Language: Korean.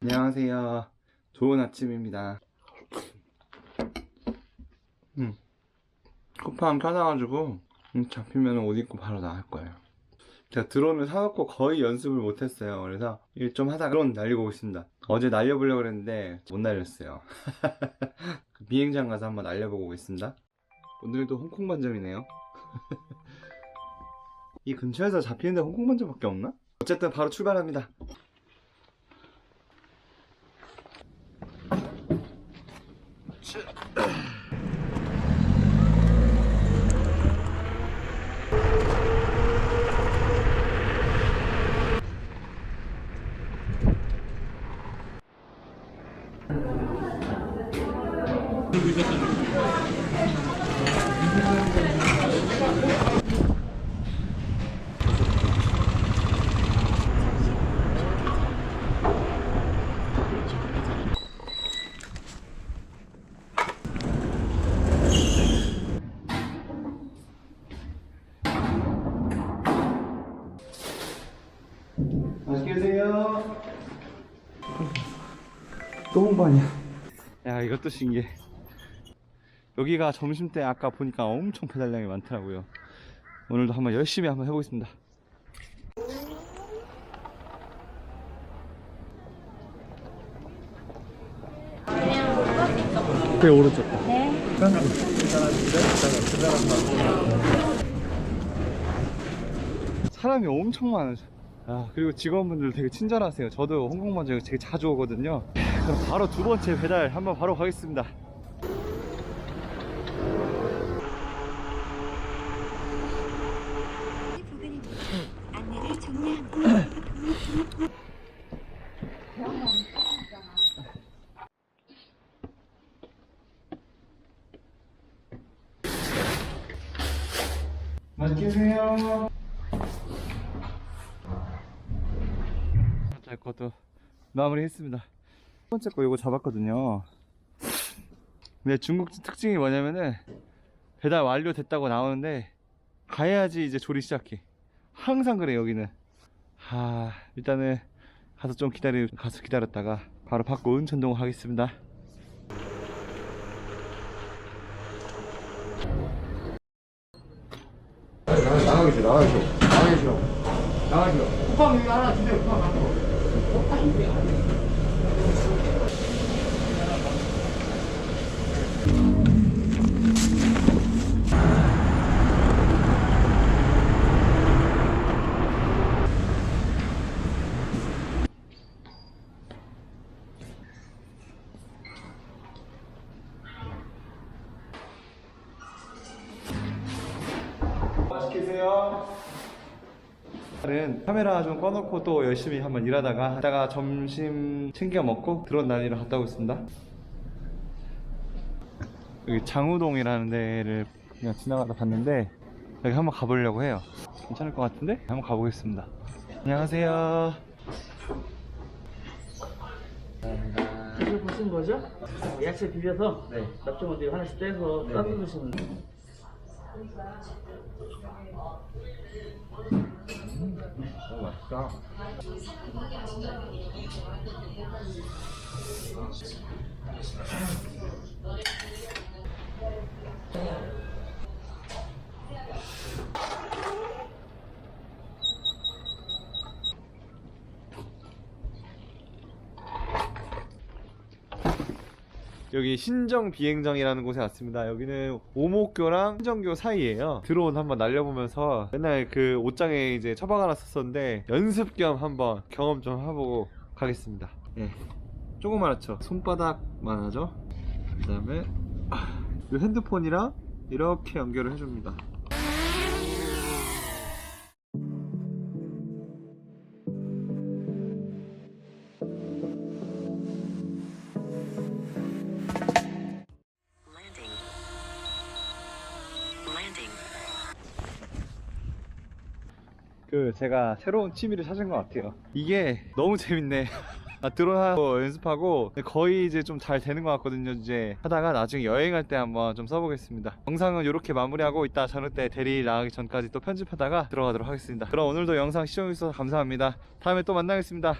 안녕하세요. 좋은 아침입니다. 음. 쿠팡 켜놔가지고 음, 잡히면 옷 입고 바로 나갈 거예요. 제가 드론을 사놓고 거의 연습을 못했어요. 그래서 일 좀 하다가 드론 날리고 있습니다. 어제 날려보려고 그랬는데 못 날렸어요. 그 비행장 가서 한번 날려보고 오겠습니다. 오늘도 홍콩 반점이네요. 이 근처에서 잡히는데 홍콩 반점밖에 없나? 어쨌든 바로 출발합니다. 맛있게 드세요. 또 홍반이야. 야, 이것도 신기해. 여기가 점심때 아까 보니까 엄청 배달량이 많더라고요. 오늘도 한번 열심히 한번 해보겠습니다. 그 오른쪽. 네. 사람이 엄청 많아요. 아, 그리고 직원분들 되게 친절하세요. 저도 홍콩 먼저 되게 자주 오거든요. 그럼 바로 두 번째 배달 한번 바로 가겠습니다. 맛있게 드세요. 자, 것도 마무리했습니다. 첫 번째 거 이거 잡았거든요. 근데 중국 특징이 뭐냐면은 배달 완료됐다고 나오는데 가야지 이제 조리 시작해. 항상 그래 여기는. 하 일단은 가서 좀 기다리 가서 기다렸다가 바로 받고 은천동 하겠습니다. 나가겠죠, 나가겠죠, 나가겠죠, 나가겠죠. 쿠팡 여기 하나 주세요, 쿠팡 하나. 맛있게 드세요. 은 카메라 좀 꺼놓고 또 열심히 한번 일하다가 이따가 점심 챙겨 먹고 드론 날리러 갔다 오겠습니다. 여기 장우동이라는 데를 그냥 지나가다 봤는데 여기 한번 가보려고 해요. 괜찮을 것 같은데 한번 가보겠습니다. 안녕하세요. 이걸 보신 거죠? 어, 야채 비벼서 납작어들 하나씩 떼서 따뜻 드시면 너 무 맛있다. 여기 신정 비행장이라는 곳에 왔습니다. 여기는 오목교랑 신정교 사이에요. 드론 한번 날려보면서 맨날 그 옷장에 이제 처박아 놨었었는데 연습 겸 한번 경험 좀 해보고 가겠습니다. 예. 조그맣죠? 손바닥만 하죠? 그 다음에 이 핸드폰이랑 이렇게 연결을 해줍니다. 그 제가 새로운 취미를 찾은 것 같아요. 이게 너무 재밌네. 아, 드론 하고 연습하고 거의 이제 좀 잘 되는 것 같거든요. 이제 하다가 나중에 여행할 때 한번 좀 써보겠습니다. 영상은 이렇게 마무리하고 이따 저녁 때 대리 나가기 전까지 또 편집하다가 들어가도록 하겠습니다. 그럼 오늘도 영상 시청해주셔서 감사합니다. 다음에 또 만나겠습니다.